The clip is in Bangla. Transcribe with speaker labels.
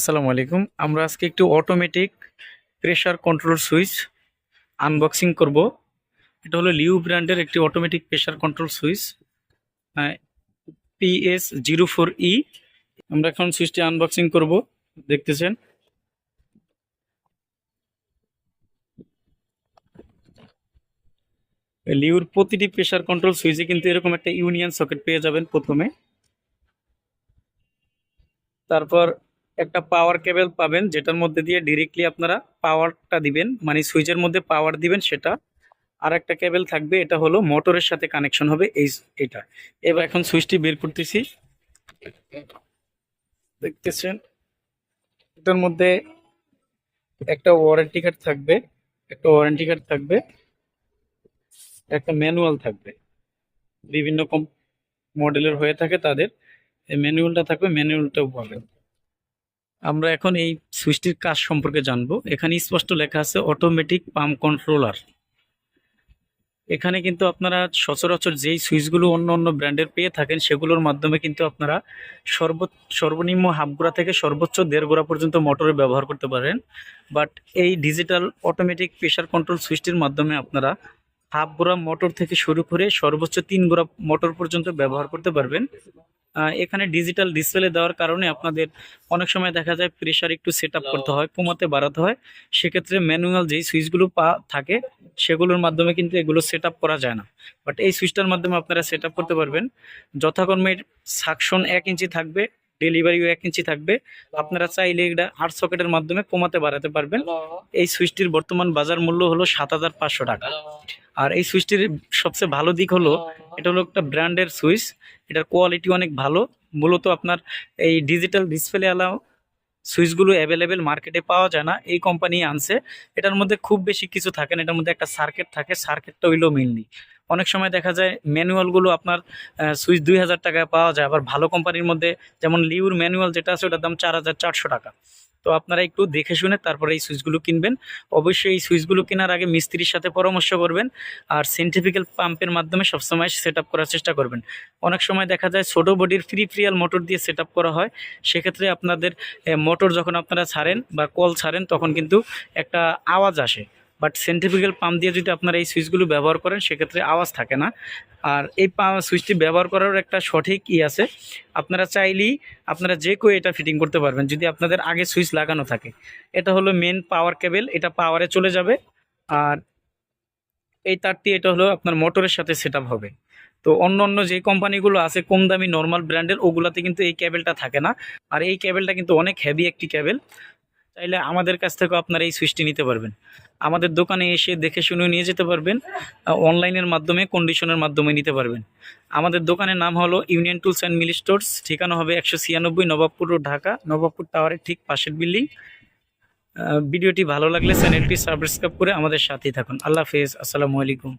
Speaker 1: আসসালামু আলাইকুম। আমরা আজকে একটি automatic pressure control switch unboxing করব। এটা হলো লিউ ব্র্যান্ডের একটি automatic pressure control switch PS zero four E. আমরা এখন সুইচটি আনবক্সিং করব, দেখতেছেন। লিউর প্রতিটি প্রেশার কন্ট্রোল সুইচে কিন্তু এরকম একটা ইউনিয়ন সকেট পেয়ে যাবেন প্রথমে। তারপর একটা পাওয়ার কেবল পাবেন, যেটার মধ্যে দিয়ে ডিরেক্টলি আপনারা পাওয়ারটা দিবেন মানে সুইচের মধ্যে পাওয়ার দিবেন সেটা। আর একটা কেবল থাকবে, এটা হলো মোটরের সাথে কানেকশন হবে, এই এটা। এবার এখন সুইচটি বের করতেছি। দেখতেছেন? এটার মধ্যে একটা ওয়ারেন্টি কার্ড থাকবে, একটা ওয়ারেন্টি কার্ড থাকবে, একটা ম্যানুয়াল থাকবে। বিভিন্ন মডেলের হয়ে থাকে তাদের। এই ম্যানুয়ালটা থাকবে ম্যানুয়ালটাও পাবেন। আমরা এখন এই সুইচটির কাজ সম্পর্কে জানব। এখানে স্পষ্ট লেখা আছে অটোমেটিক পাম্প কন্ট্রোলার এখানে কিন্তু আপনারা সচরাচর যেই সুইচগুলো অন্য অন্য ব্র্যান্ডের পেয়ে থাকেন, সেগুলোর মাধ্যমে কিন্তু আপনারা সর্ব সর্বনিম্ন হাফ গোড়া থেকে সর্বোচ্চ দেড় গোড়া পর্যন্ত মোটরে ব্যবহার করতে পারেন। বাট এই ডিজিটাল অটোমেটিক প্রেশার কন্ট্রোল সুইচটির মাধ্যমে আপনারা হাফ গোড়া মোটর থেকে শুরু করে সর্বোচ্চ তিন গোড়া মোটর পর্যন্ত ব্যবহার করতে পারবেন। এখানে ডিজিটাল ডিসপ্লে দেওয়ার কারণে আপনাদের অনেক সময় দেখা যায় প্রেশার একটু সেট আপ করতে হয় কমাতে বাড়াতে হয়। সেক্ষেত্রে ম্যানুয়াল যেই সুইচগুলো পা থাকে সেগুলোর মাধ্যমে কিন্তু এগুলো সেট আপ করা যায় না। বাট এই সুইচটার মাধ্যমে আপনারা সেট আপ করতে পারবেন। যথাক্রমে সাকশন এক ইঞ্চি থাকবে ডেলিভারিও এক ইঞ্চি থাকবে। আপনারা চাইলে এটা আট সকেটের মাধ্যমে কমাতে বাড়াতে পারবেন। এই সুইচটির বর্তমান বাজার মূল্য হলো সাত হাজার পাঁচশো টাকা। আর এই সুইচটির সবচেয়ে ভালো দিক হলো, এটা হলো একটা ব্র্যান্ডের সুইচ এটার কোয়ালিটি অনেক ভালো। মূলত আপনার এই ডিজিটাল ডিসপ্লে আলাও সুইচগুলো অ্যাভেলেবেল মার্কেটে পাওয়া যায় না, এই কোম্পানি আনছে। এটার মধ্যে খুব বেশি কিছু থাকে না, এটার মধ্যে একটা সার্কিট থাকে সার্কিটটা হইল মেনলি অনেক সময় দেখা যায় ম্যানুয়ালগুলো আপনার সুইচ দুই হাজার টাকায় পাওয়া যায়, আবার ভালো কোম্পানির মধ্যে যেমন লিউর ম্যানুয়াল যেটা আছে ওটার দাম চার হাজার চারশো টাকা। তো আপনারা একটু দেখে শুনে তারপরে এই সুইচগুলো কিনবেন। অবশ্যই এই সুইচগুলো কেনার আগে মিস্ত্রির সাথে পরামর্শ করবেন আর সেন্টিফিক্যাল পাম্পের মাধ্যমে সবসময় সেট আপ করার চেষ্টা করবেন। অনেক সময় দেখা যায় ছোট বডির ফ্রি ফ্রিয়াল মোটর দিয়ে সেট করা হয়। সেক্ষেত্রে আপনাদের মোটর যখন আপনারা ছাড়েন বা কল ছাড়েন, তখন কিন্তু একটা আওয়াজ আসে। বাট সেন্টিফিক্যাল পাম্প দিয়ে যদি আপনারা এই সুইচগুলো ব্যবহার করেন, সেক্ষেত্রে আওয়াজ থাকে না। আর এই সুইচটি ব্যবহার করার একটা সঠিক ই আছে। আপনারা চাইলেই আপনারা যে কেউ এটা ফিটিং করতে পারবেন, যদি আপনাদের আগে সুইচ লাগানো থাকে। এটা হলো মেন পাওয়ার কেবেল এটা পাওয়ারে চলে যাবে। আর এই তারটি, এটা হলো আপনার মোটরের সাথে সেট হবে। তো অন্য অন্য যে কোম্পানিগুলো আছে, কম দামি নর্মাল ব্র্যান্ডের ওগুলাতে কিন্তু এই কেবেলটা থাকে না। আর এই কেবেলটা কিন্তু অনেক হেভি একটি কেবেল চাইলে আমাদের কাছ থেকেও আপনারা এই সুইচটি নিতে পারবেন। আমাদের দোকানে এসে দেখে শুনে নিয়ে যেতে পারবেন অনলাইনের মাধ্যমে কন্ডিশনের মাধ্যমে নিতে পারবেন। আমাদের দোকানের নাম হলো ইউনিয়ন টুলস অ্যান্ড মিলি স্টোর্স ঠিকানা হবে একশো ছিয়ানব্বই নবাবপুর রোড, ঢাকা নবাবপুর টাওয়ারের ঠিক পাশের বিল্ডিং ভিডিওটি ভালো লাগলে চ্যানেলটি সাবস্ক্রাইব করে আমাদের সাথেই থাকুন। আল্লাহ হাফেজ আসসালামু আলাইকুম।